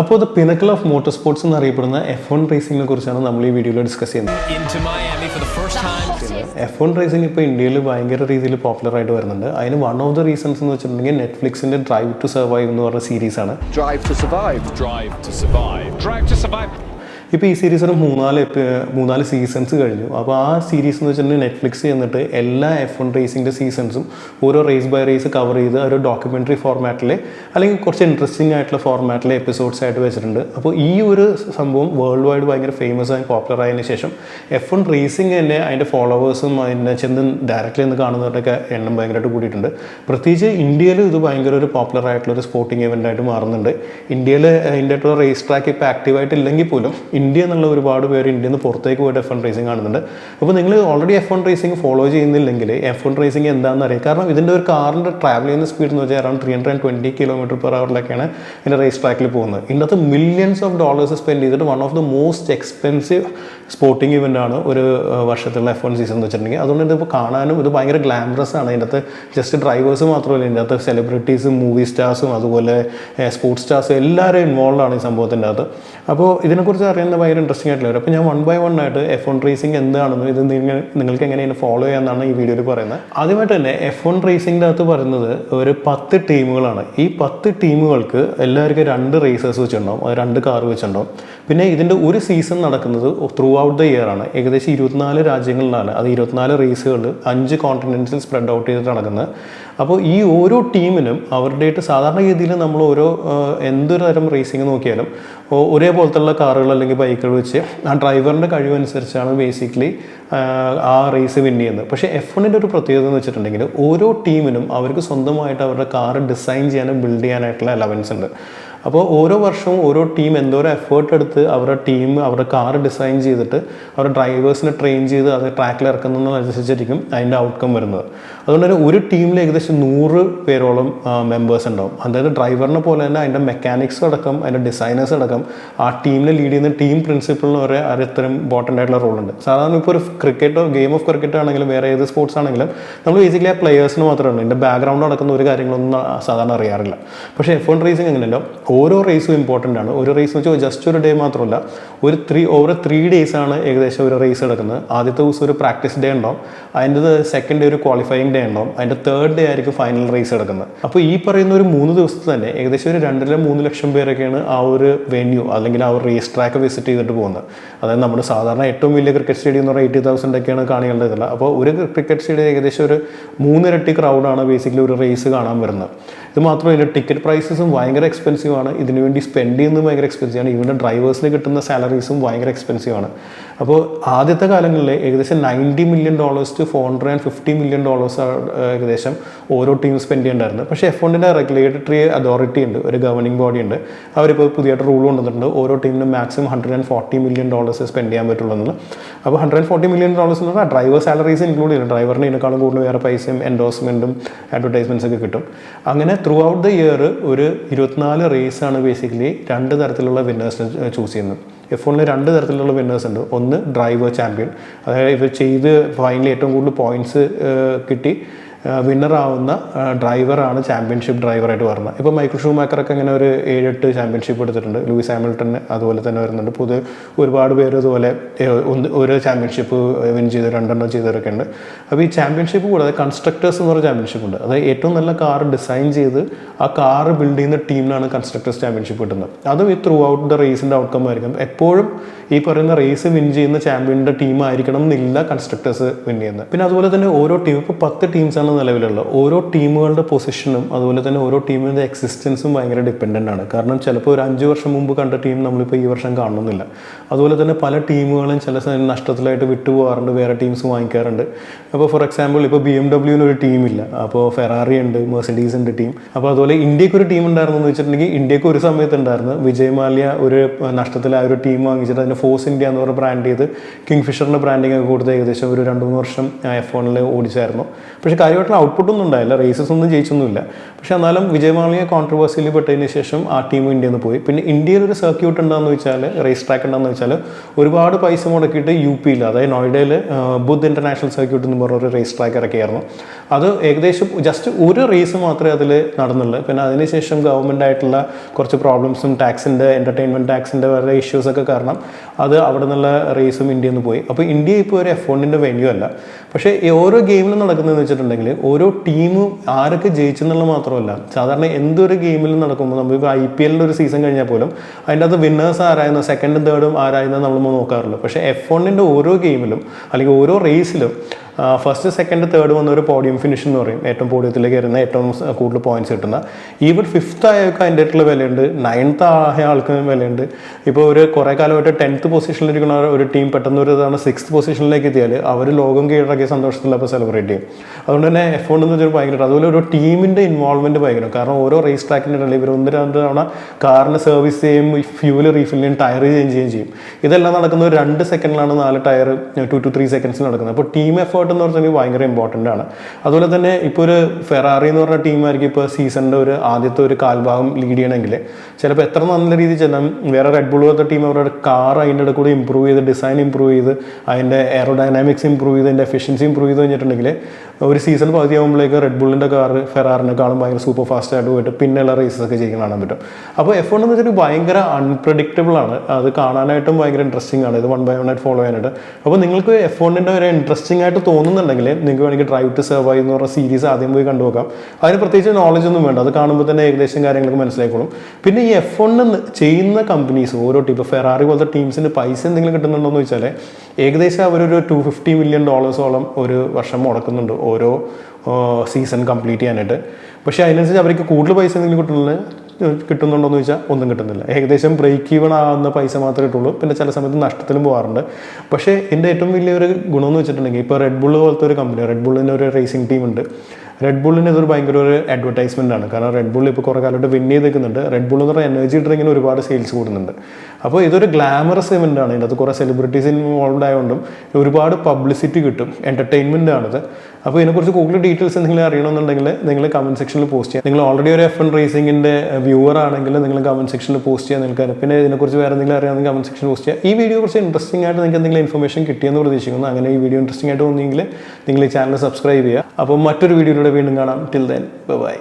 അപ്പോൾ the pinnacle of motor sports എന്നറിയപ്പെടുന്ന F one റേസിംഗിനെ കുറിച്ചാണ് നമ്മൾ ഈ വീഡിയോയിൽ ഡിസ്കസ് ചെയ്യുന്നത്. എഫ് വൺ റേസിംഗ് ഇപ്പോൾ ഇന്ത്യയിൽ ഭയങ്കര രീതിയിൽ പോപ്പുലർ ആയിട്ട് വരുന്നുണ്ട്. അതിന് വൺ ഓഫ് ദ റീസൺസ് എന്ന് വെച്ചിട്ടുണ്ടെങ്കിൽ നെറ്റ്ഫ്ലിക്സിന്റെ ഡ്രൈവ് ടു സർവൈവ് എന്ന് പറഞ്ഞ ആണ്. Drive to survive drive to survive drive to survive. ഇപ്പോൾ ഈ സീരീസിന് മൂന്നാൽ മൂന്നാൽ സീസൺസ് കഴിഞ്ഞു. അപ്പോൾ ആ സീരീസ് എന്ന് വെച്ചിട്ടുണ്ടെങ്കിൽ നെറ്റ്ഫ്ലിക്സ് ചെന്നിട്ട് എല്ലാ എഫ് വൺ റേസിന്റെ സീസൺസും ഓരോ റേസ് ബൈ റേസ് കവർ ചെയ്ത് ഒരു ഡോക്യുമെന്ററി ഫോർമാറ്റിൽ അല്ലെങ്കിൽ കുറച്ച് ഇൻട്രസ്റ്റിംഗ് ആയിട്ടുള്ള ഫോർമാറ്റിലെ എപ്പിസോഡ്സ് ആയിട്ട് വെച്ചിട്ടുണ്ട്. അപ്പോൾ ഈ ഒരു സംഭവം വേൾഡ് വൈഡ് ഭയങ്കര ഫേമസ് ആയി പോപ്പുലർ ആയതിനു ശേഷം എഫ് വൺ റേസിംഗ് തന്നെ അതിന്റെ ഫോളോവേഴ്സും അതിനെ ചെന്ന് ഡയറക്റ്റ്ലി നിന്ന് കാണുന്നവരുടെയൊക്കെ എണ്ണം ഭയങ്കരമായിട്ട് കൂടിയിട്ടുണ്ട്. പ്രത്യേകിച്ച് ഇന്ത്യയിൽ ഇത് ഭയങ്കര ഒരു പോപ്പുലർ ആയിട്ടുള്ള ഒരു സ്പോർട്ടിംഗ് ഇവന്റ് ആയിട്ട് മാറുന്നുണ്ട്. ഇന്ത്യയിൽ അതിന്റെ റേസ് ട്രാക്ക് ഇപ്പോൾ ആക്റ്റീവായിട്ടില്ലെങ്കിൽ പോലും ഇന്ത്യ എന്നുള്ള ഒരുപാട് പേര് ഇന്ത്യയിൽ നിന്ന് പുറത്തേക്ക് പോയിട്ട് എഫ് വൺ റേസിംഗ് കാണുന്നുണ്ട്. അപ്പോൾ നിങ്ങൾ already F one racing follow ചെയ്യുന്നില്ലെങ്കിൽ എഫ് വൺ റേസിംഗ് എന്താണെന്ന് അറിയാം. കാരണം ഇതിന്റെ ഒരു കാറിന്റെ ട്രാവൽ ചെയ്യുന്ന സ്പീഡ് എന്ന് വെച്ചാൽ around three hundred and twenty kilometre per അവറിലൊക്കെയാണ് ഇതിന്റെ റേസ് ട്രാക്കിൽ പോകുന്നത്. ഇതിനകത്ത് മില്യൺസ് ഓഫ് ഡോളേഴ്സ് സ്പെൻഡ് ചെയ്തിട്ട് one of the most expensive sporting ആണ് ഒരു വർഷത്തുള്ള എഫ് വൺ സീസൺ എന്ന് വെച്ചിട്ടുണ്ടെങ്കിൽ. അതുകൊണ്ട് ഇതിപ്പോൾ കാണാനും ഇത് ഭയങ്കര ഗ്ലാമറസ് ആണ്. ഇതിന്റെ അകത്ത് ജസ്റ്റ് ഡ്രൈവേഴ്സ് മാത്രമല്ല ഇതിന്റെ അകത്ത് സെലിബ്രിറ്റീസും മൂവി സ്റ്റാർസും അതുപോലെ സ്പോർട്സ് സ്റ്റാർസും എല്ലാവരും ഇൻവോൾവ് ആണ് ഈ സംഭവത്തിന്റെ അകത്ത്. അപ്പോൾ ഇതിനെക്കുറിച്ച് അറിയുന്ന ഭയങ്കര ഇൻട്രസ്റ്റിംഗ് ആയിട്ടുള്ള ഒരു അപ്പോൾ ഞാൻ വൺ ബൈ വൺ ആയിട്ട് എഫ് വൺ റേസിംഗ് എന്താണെന്നും ഇത് നിങ്ങൾ നിങ്ങൾക്ക് എങ്ങനെയാണ് ഫോളോ ചെയ്യാമെന്നാണ് ഈ വീഡിയോയിൽ പറയുന്നത്. ആദ്യമായിട്ട് തന്നെ എഫ് വൺ റേസിംഗിന്റെ അകത്ത് പറയുന്നത് ഒരു പത്ത് ടീമുകളാണ്. ഈ പത്ത് ടീമുകൾക്ക് എല്ലാവർക്കും രണ്ട് റേസേഴ്സ് വെച്ചിട്ടുണ്ടാവും. രണ്ട് കാർ വെച്ചിട്ടുണ്ടാവും. പിന്നെ ഇതിന്റെ ഒരു സീസൺ നടക്കുന്നത് ത്രൂ ഔട്ട് ദ ഇയർ ആണ്. ഏകദേശം ഇരുപത്തിനാല് രാജ്യങ്ങളിലാണ്. അത് ഇരുപത്തിനാല് റേസുകൾ അഞ്ച് കോണ്ടിനെൻസിൽ സ്പ്രെഡ് ഔട്ട് ചെയ്തിട്ട് നടക്കുന്നത്. അപ്പോൾ ഈ ഓരോ ടീമിനും അവരുടെയായിട്ട് സാധാരണഗതിയിൽ നമ്മൾ ഓരോ എന്തൊരു തരം റേസിംഗ് നോക്കിയാലും ഒരേപോലത്തുള്ള കാറുകൾ അല്ലെങ്കിൽ ബൈക്കുകൾ വെച്ച് ആ ഡ്രൈവറിന്റെ കഴിവനുസരിച്ചാണ് ബേസിക്കലി ആ റേസ് വിൻ ചെയ്യുന്നത്. പക്ഷേ എഫ് വണ്ണിന്റെ ഒരു പ്രത്യേകത എന്ന് വെച്ചിട്ടുണ്ടെങ്കിൽ ഓരോ ടീമിനും അവർക്ക് സ്വന്തമായിട്ട് അവരുടെ കാർ ഡിസൈൻ ചെയ്യാനും ബിൽഡ് ചെയ്യാനായിട്ടുള്ള അലവൻസ് ഉണ്ട്. അപ്പോൾ ഓരോ വർഷവും ഓരോ ടീം എന്തോരം എഫേർട്ട് എടുത്ത് അവരുടെ ടീം അവരുടെ കാർ ഡിസൈൻ ചെയ്തിട്ട് അവരുടെ ഡ്രൈവേഴ്സിനെ ട്രെയിൻ ചെയ്ത് അത് ട്രാക്കിൽ ഇറക്കുന്നതിനനുസരിച്ചിരിക്കും അതിന്റെ ഔട്ട്കം വരുന്നത്. അതുകൊണ്ട് തന്നെ ഒരു ടീമിൽ ഏകദേശം നൂറ് പേരോളം മെമ്പേഴ്സ് ഉണ്ടാവും. അതായത് ഡ്രൈവറിനെ പോലെ തന്നെ അതിന്റെ മെക്കാനിക്സ് അടക്കം അതിന്റെ ഡിസൈനേഴ്സ് അടക്കം ആ ടീമിനെ ലീഡ് ചെയ്യുന്ന ടീം പ്രിൻസിപ്പളിന് വരെ അത് ഇത്രയും ഇമ്പോർട്ടന്റ് ആയിട്ടുള്ള റോളുണ്ട് സാധാരണ ഇപ്പോൾ ഒരു ക്രിക്കറ്റോ ഗെയിം ഓഫ് ക്രിക്കറ്റ് ആണെങ്കിലും വേറെ ഏത് സ്പോർട്സ് ആണെങ്കിലും നമ്മൾ ബേസിക്കലി ആ പ്ലെയേഴ്സിന് മാത്രമാണ് ഇതിന്റെ ബാക്ക്ഗ്രൗണ്ട് നടക്കുന്ന ഒരു കാര്യങ്ങളൊന്നും സാധാരണ അറിയാറില്ല. പക്ഷേ എഫ് വൺ റേസിംഗ് അങ്ങനെയല്ല ഓരോ റേസും ഇമ്പോർട്ടന്റ് ആണ്. ഒരു റേസ് വെച്ചാൽ ജസ്റ്റ് ഒരു ഡേ മാത്രമല്ല ഒരു ത്രീ ഓവർ ത്രീ ഡേയ്സ് ആണ് ഏകദേശം ഒരു റേസ് നടക്കുന്നത്. ആദ്യത്തെ ദിവസം ഒരു പ്രാക്ടീസ് ഡേ ഉണ്ടാവും. അതിന്റെ സെക്കൻഡ് ഡേ ഒരു ക്വാളിഫയിങ് ഡേ ഉണ്ടാവും. അതിന്റെ തേർഡ് ഡേ ആയിരിക്കും ഫൈനൽ റേസ് നടക്കുന്നത്. അപ്പോൾ ഈ പറയുന്ന ഒരു മൂന്ന് ദിവസത്തിൽ തന്നെ ഏകദേശം ഒരു രണ്ടര മൂന്ന് ലക്ഷം പേരൊക്കെയാണ് ആ ഒരു വെന്യൂ അല്ലെങ്കിൽ ആ ഒരു റേസ് ട്രാക്ക് വിസിറ്റ് ചെയ്തിട്ട് പോകുന്നത്. അതായത് നമ്മുടെ സാധാരണ ഏറ്റവും വലിയ ക്രിക്കറ്റ് സ്റ്റേഡിയം എന്ന് പറഞ്ഞാൽ എയ്റ്റി തൗസൻഡ് ഒക്കെയാണ് കാണികളുടെ അപ്പോൾ ഒരു ക്രിക്കറ്റ് സ്റ്റേഡിയം ഏകദേശം ഒരു മൂന്നിരട്ടി ക്രൗഡാണ് ബേസിക്കലി ഒരു റേസ് കാണാൻ വരുന്നത്. ഇത് മാത്രമല്ല ടിക്കറ്റ് പ്രൈസസും ഭയങ്കര എക്സ്പെൻസീവ് ആണ്. ഇതിനു വേണ്ടി സ്പെൻഡ് ചെയ്യുന്നത് ഭയങ്കര എക്സ്പെൻസീവ് ആണ്. ഇവിടെ ഡ്രൈവേഴ്സിന് കിട്ടുന്ന സാലറീസും ഭയങ്കര എക്സ്പെൻസീവ് ആണ്. അപ്പോൾ ആദ്യത്തെ കാലങ്ങളിൽ ഏകദേശം ninety million dollars to four hundred and fifty million dollars ഏകദേശം ഓരോ ടീം സ്പെൻഡ് ചെയ്യേണ്ടായിരുന്നു പക്ഷേ എഫ് ഒണ്ടിന്റെ റെഗുലേറ്ററി അതോറിറ്റി ഉണ്ട് ഒരു ഗവർണിംഗ് ബോഡി ഉണ്ട്. അവരിപ്പോൾ പുതിയതായിട്ട് റൂൾ കൊണ്ടുവന്നിട്ടുണ്ട്. ഓരോ ടീമിനും maximum hundred and forty million dollars spend ചെയ്യാൻ പറ്റുള്ളൂ അപ്പോൾ hundred and forty million dollars എന്ന് പറഞ്ഞാൽ ഡ്രൈവർ സാലറീസ് ഇൻക്ലൂഡ് ചെയ്യും. ഡ്രൈവറിന് ഇതിനേക്കാളും കൂടുതൽ വേറെ പൈസയും എൻഡോഴ്സ്മെന്റും അഡ്വർടൈസ്മെന്റ്സ് ഒക്കെ കിട്ടും. അങ്ങനെ ത്രൂ ഔട്ട് ദ ഇയർ ഒരു ഇരുപത്തിനാല് റേസാണ് ബേസിക്കലി രണ്ട് തരത്തിലുള്ള വിന്നേഴ്സിനെ ചൂസ് ചെയ്യുന്നത്. എഫ് വണ്ണിൽ രണ്ട് തരത്തിലുള്ള വിന്നേഴ്സ് ഉണ്ട്. ഒന്ന് ഡ്രൈവർ ചാമ്പ്യൻ അതായത് ഇവർ ചെയ്ത് ഫൈനലി ഏറ്റവും കൂടുതൽ പോയിന്റ്സ് കിട്ടി. വിന്നർ ആവുന്ന ഡ്രൈവറാണ് ചാമ്പ്യൻഷിപ്പ് ഡ്രൈവറായിട്ട് വരുന്നത്. ഇപ്പോൾ മൈക്കിൾ ഷൂമാക്കറൊക്കെ ഇങ്ങനെ ഒരു ഏഴെട്ട് ചാമ്പ്യൻഷിപ്പ് എടുത്തിട്ടുണ്ട്. ലൂയിസ് ഹാമിൽട്ടൺ അതുപോലെ തന്നെ വരുന്നുണ്ട്. പുതിയ ഒരുപാട് പേര് ഇതുപോലെ ഒരു ചാമ്പ്യൻഷിപ്പ് വിൻ ചെയ്ത് രണ്ടെണ്ണം ചെയ്തവരൊക്കെ ഉണ്ട്. അപ്പോൾ ഈ ചാമ്പ്യൻഷിപ്പ് കൂടാതെ കൺസ്ട്രക്ടേഴ്സ് എന്ന് പറഞ്ഞ ചാമ്പ്യൻഷിപ്പ് ഉണ്ട്. അതായത് ഏറ്റവും നല്ല കാർ ഡിസൈൻ ചെയ്ത് ആ കാർ ബിൽഡ് ചെയ്യുന്ന ടീമിനാണ് കൺസ്ട്രക്ടേഴ്സ് ചാമ്പ്യൻഷിപ്പ് കിട്ടുന്നത്. അതും ഈ ത്രൂ ഔട്ട് ദ റേസിന്റെ ഔട്ട്കം ആയിരിക്കും. എപ്പോഴും ഈ പറയുന്ന റേസ് വിൻ ചെയ്യുന്ന ചാമ്പ്യന്റെ ടീം ആയിരിക്കണം എന്നില്ല കൺസ്ട്രക്ടേഴ്സ് വിൻ ചെയ്യുന്നത്. പിന്നെ അതുപോലെ തന്നെ ഓരോ ടീം ഇപ്പോൾ പത്ത് ടീംസാണ് നിലവിലുള്ളത് ഓരോ ടീമുകളുടെ പൊസിഷനും അതുപോലെ തന്നെ ഓരോ ടീമിന്റെ എക്സിസ്റ്റൻസും ഭയങ്കര ഡിപ്പെൻഡന്റ് ആണ്. കാരണം ചിലപ്പോൾ ഒരു അഞ്ച് വർഷം മുമ്പ് കണ്ട ടീം നമ്മളിപ്പോൾ ഈ വർഷം കാണുന്നില്ല. അതുപോലെ തന്നെ പല ടീമുകളും ചില നഷ്ടത്തിലായിട്ട് വിട്ടുപോകാറുണ്ട് വേറെ ടീംസ് വാങ്ങിക്കാറുണ്ട്. അപ്പോൾ ഫോർ എക്സാമ്പിൾ ഇപ്പോൾ ബി എം ഡബ്ല്യുവിന് ഒരു ടീമില്ല അപ്പോൾ ഫെറാറി ഉണ്ട് മെഴ്സഡീസ് ഉണ്ട് ടീം അപ്പോൾ അതുപോലെ ഇന്ത്യയ്ക്ക് ഒരു ടീം ഉണ്ടായിരുന്നു എന്ന് വെച്ചിട്ടുണ്ടെങ്കിൽ ഇന്ത്യയ്ക്ക് ഒരു സമയത്ത് ഉണ്ടായിരുന്നു. വിജയ് മാല്യ ഒരു നഷ്ടത്തിലായ ഒരു ടീം വാങ്ങിച്ചിട്ട് അതിന് ഫോഴ്സ് ഇന്ത്യ എന്ന് പറഞ്ഞ ബ്രാൻഡ് ചെയ്ത് കിങ് ഫിഷറിന്റെ ബ്രാൻഡിങ് ഒക്കെ കൊടുത്ത് ഏകദേശം ഒരു രണ്ട് മൂന്ന് വർഷം എഫ് വണ്ണിൽ ഓടിച്ചായിരുന്നു. പക്ഷേ കാര്യമായിട്ടുള്ള ഔട്ട്പുട്ടൊന്നും ഉണ്ടായില്ല. റേസസ് ഒന്നും ജയിച്ചൊന്നുമില്ല. പക്ഷെ എന്നാലും വിജയമാളിയെ കോൺട്രവേഴ്സിയിൽ പെട്ടതിന് ശേഷം ആ ടീം ഇന്ത്യയിൽ നിന്ന് പോയി. പിന്നെ ഇന്ത്യയിൽ ഒരു സർക്യൂട്ട് ഉണ്ടാകുന്ന വെച്ചാൽ റേസ് ട്രാക്ക് ഉണ്ടാകുന്ന വെച്ചാൽ ഒരുപാട് പൈസ മുടക്കിയിട്ട് യു പിയിൽ അതായത് നോയിഡയിൽ ബുദ്ധ് ഇന്റർനാഷണൽ സർക്യൂട്ട് എന്ന് പറഞ്ഞ ഒരു റേസ് ട്രാക്ക് ഇറക്കിയായിരുന്നു. അത് ഏകദേശം ജസ്റ്റ് ഒരു റേസ് മാത്രമേ അതിൽ നടന്നുള്ളൂ. പിന്നെ അതിനുശേഷം ഗവൺമെന്റ് ആയിട്ടുള്ള കുറച്ച് പ്രോബ്ലംസും ടാക്സിന്റെ എന്റർടൈൻമെന്റ് ടാക്സിന്റെ വേറെ ഇഷ്യൂസൊക്കെ കാരണം അത് അവിടെ നിന്നുള്ള റേസും ഇന്ത്യയിൽ നിന്ന് പോയി. അപ്പോൾ ഇന്ത്യ ഇപ്പോൾ ഒരു എഫ് വണ്ണിന്റെ വെന്യൂ അല്ല. പക്ഷേ ഓരോ ഗെയിമിലും നടക്കുന്നതെന്ന് വെച്ചിട്ടുണ്ടെങ്കിൽ ഓരോ ടീമും ആരൊക്കെ ജയിച്ചെന്നുള്ള മാത്രമല്ല സാധാരണ എന്തൊരു ഗെയിമിലും നടക്കുമ്പോൾ നമുക്ക് ഐ പി എല്ലിന്റെ ഒരു സീസൺ കഴിഞ്ഞാൽ പോലും അതിന്റെ അത് വിന്നേഴ്സ് ആരായിരുന്നു സെക്കൻഡും തേർഡും ആരായിരുന്നു നമ്മൾ നോക്കാറുള്ളൂ. പക്ഷേ എഫ് വണ്ണിന്റെ ഓരോ ഗെയിമിലും അല്ലെങ്കിൽ ഓരോ റേസിലും ഫസ്റ്റ് സെക്കൻഡ് തേർഡ് വന്ന ഒരു പോഡിയം ഫിനിഷ് എന്ന് പറയും. ഏറ്റവും പോഡിയത്തിലേക്ക് വരുന്ന ഏറ്റവും കൂടുതൽ പോയിന്റ്സ് കിട്ടുന്ന. ഈവൻ ഫിഫ്ത്ത് ആയൊക്കെ അതിന്റെ ആയിട്ടുള്ള വിലയുണ്ട്. നയൻത്ത് ആയ ആൾക്ക് വിലയുണ്ട്. ഇപ്പോൾ ഒരു കുറേ കാലമായിട്ട് ടെൻത്ത് പൊസിഷനിലിരിക്കുന്ന ഒരു ടീം പെട്ടെന്ന് ഒരു തവണ സിക്സ്ത് പൊസിഷനിലേക്ക് എത്തിയാൽ അവർ ലോകം കീഴടക്കിയ സന്തോഷത്തിൽ അപ്പോൾ സെലിബ്രേറ്റ് ചെയ്യും. അതുകൊണ്ട് തന്നെ എഫ് എന്ന് വെച്ചാൽ ഭയങ്കര അതുപോലെ ഒരു ടീമിന്റെ ഇൻവോൾവ്മെന്റ് ഭയങ്കര. കാരണം ഓരോ റേസ് ട്രാക്കിന്റെ ഇടയിൽ ഇവർ ഒന്ന് രണ്ട് തവണ കാറിന് സർവീസ് ചെയ്യും ഫ്യൂൽ റീഫിൽ ചെയ്യും ടയർ ചേഞ്ച് ചെയ്യുകയും ചെയ്യും. ഇതെല്ലാം നടക്കുന്നത് രണ്ട് സെക്കൻഡിലാണ് നാല് tyre two two three seconds നടക്കുന്നത്. അപ്പോൾ ടീം എഫേർട്ട് എന്ന് പറഞ്ഞാൽ ഭയങ്കര ഇമ്പോർട്ടന്റ് ആണ്. അതുപോലെ തന്നെ ഇപ്പോൾ ഒരു ഫെറാറി എന്ന് പറഞ്ഞ ടീമായിരിക്കും ഇപ്പോൾ സീസണിന്റെ ഒരു ആദ്യത്തെ ഒരു കാൽഭാഗം ലീഡ് ചെയ്യണമെങ്കിൽ. ചിലപ്പോൾ എത്ര നല്ല രീതിയിൽ ചെല്ലാം വേറെ റെഡ് ബുൾ പോലത്തെ ടീം അവരുടെ കാർ അതിന്റെ ഇടയിൽ കൂടി ഇമ്പ്രൂവ് ചെയ്ത് ഡിസൈൻ ഇമ്പ്രൂവ് ചെയ്ത് അതിന്റെ എയറോഡൈനാമിക്സ് ഇമ്പ്രൂവ് ചെയ്ത് അതിന്റെ എഫിഷ്യൻസി ഇമ്പ്രൂവ് ചെയ്ത് കഴിഞ്ഞിട്ടുണ്ടെങ്കിൽ ഒരു സീസൺ പകുതി ആകുമ്പോഴേക്ക് റെഡ് ബുള്ളിന്റെ കാർ ഫെറാറിനെക്കാളും ഭയങ്കര സൂപ്പർ ഫാസ്റ്റ് ആയിട്ട് പോയിട്ട് പിന്നെയുള്ള റേസസ് ഒക്കെ ചെയ്യാൻ കാണാൻ പറ്റും. അപ്പോൾ എഫ് വൺ എന്ന് വെച്ചാൽ ഭയങ്കര അൺപ്രഡിക്റ്റബിൾ ആണ്. അത് കാണാനായിട്ടും ഭയങ്കര ഇൻട്രസ്റ്റിംഗ് ആണ്. ഇത് വൺ ബൈ വൺ ആയിട്ട് ഫോളോ ചെയ്യാനായിട്ട്. അപ്പോൾ നിങ്ങൾക്ക് എഫ് വണ്ണിന്റെ ഒരു ഇൻട്രസ്റ്റിംഗ് ആയിട്ട് തോന്നുന്നുണ്ടെങ്കിൽ നിങ്ങൾക്ക് വേണമെങ്കിൽ ഡ്രൈവ് ടു സർവൈവ് എന്ന് പറഞ്ഞ സീരീസ് ആദ്യം പോയി കണ്ടു നോക്കാം അതിന് പ്രത്യേകിച്ച് നോളജ് ഒന്നും വേണ്ട. അത് കാണുമ്പോൾ തന്നെ ഏകദേശം കാര്യങ്ങളൊക്കെ മനസ്സിലായിക്കോളും. പിന്നെ ഈ എഫ് ഒണ് ചെയ്യുന്ന കമ്പനീസ് ഓരോ ടീം ഇപ്പോൾ ഫെറാറി പോലത്തെ ടീംസിന് പൈസ എന്തെങ്കിലും കിട്ടുന്നുണ്ടോ എന്ന് വെച്ചാൽ ഏകദേശം അവരൊരു ടു ഫിഫ്റ്റി മില്യൺ ഡോളേഴ്സോളം ഒരു വർഷം മുടക്കുന്നുണ്ട് ഓരോ സീസൺ കംപ്ലീറ്റ് ചെയ്യാനായിട്ട്. പക്ഷേ അതിനനുസരിച്ച് അവർക്ക് കൂടുതൽ പൈസ എന്തെങ്കിലും കിട്ടുന്നത് കിട്ടുന്നുണ്ടോ എന്ന് ചോദിച്ചാൽ ഒന്നും കിട്ടുന്നില്ല. ഏകദേശം ബ്രേക്ക് ഈവൺ ആവുന്ന പൈസ മാത്രമേ കിട്ടുള്ളൂ. പിന്നെ ചില സമയത്ത് നഷ്ടത്തിലും പോകാറുണ്ട് പക്ഷേ എന്റെ ഏറ്റവും വലിയൊരു ഗുണമെന്ന് വെച്ചിട്ടുണ്ടെങ്കിൽ ഇപ്പോൾ റെഡ് ബുള്ള് പോലത്തെ ഒരു കമ്പനി റെഡ് ബുള്ളിന്റെ ഒരു റേസിംഗ് ടീം ഉണ്ട്. റെഡ് ബുള്ളിന് ഇതൊരു ഭയങ്കര ഒരു അഡ്വർടൈസ്മെന്റ് ആണ്. കാരണം റെഡ് ബുൾ ഇപ്പോൾ കുറേ കാലമായിട്ട് വിൻ ചെയ്ത് നിൽക്കുന്നുണ്ട് റെഡ് ബുൾ എന്ന് പറഞ്ഞാൽ എനർജി ഡ്രിങ്കിന് ഒരുപാട് സെയിൽസ് കൂടുന്നുണ്ട്. അപ്പോൾ ഇതൊരു ഗ്ലാമറസ് ഇവന്റ് ആണ്. ഇതിനകത്ത് കുറേ സെലിബ്രിറ്റീസ് ഇൻവോൾവ് ആയതുകൊണ്ടും ഒരുപാട് പബ്ലിസിറ്റി കിട്ടും. എന്റർടൈൻമെന്റ് ആണിത്. അപ്പോൾ ഇതിനെക്കുറിച്ച് കൂടുതൽ ഡീറ്റെയിൽസ് എന്തെങ്കിലും അറിയണമെന്നുണ്ടെങ്കിൽ നിങ്ങൾ കമന്റ് സെക്ഷനിൽ പോസ്റ്റ് ചെയ്യാം. നിങ്ങൾ ഓൾറെഡി ഒരു എഫ് എൻ റേസിംഗിന്റെ വ്യൂവർ ആണെങ്കിൽ നിങ്ങൾ കമന്റ് സെക്ഷനിൽ പോസ്റ്റ് ചെയ്യാൻ നിങ്ങൾക്ക് പിന്നെ ഇതിനെക്കുറിച്ച് വേറെ എന്തെങ്കിലും അറിയാമെങ്കിൽ കമന്റ് സെക്ഷനിൽ പോസ്റ്റ് ചെയ്യുക ഈ വീഡിയോ കുറച്ച് ഇൻട്രസ്റ്റിംഗ് ആയിട്ട് നിങ്ങൾക്ക് എന്തെങ്കിലും ഇൻഫർമേഷൻ കിട്ടിയെന്ന് പ്രതീക്ഷിക്കുന്നു. അങ്ങനെ ഈ വീഡിയോ ഇൻട്രസ്റ്റിംഗ് ആയിട്ട് തോന്നിയെങ്കിൽ നിങ്ങൾ ഈ ചാനൽ സബ്സ്ക്രൈബ് ചെയ്യുക. അപ്പോൾ മറ്റൊരു വീഡിയോയിലൂടെ വീണ്ടും കാണാം. Till then bye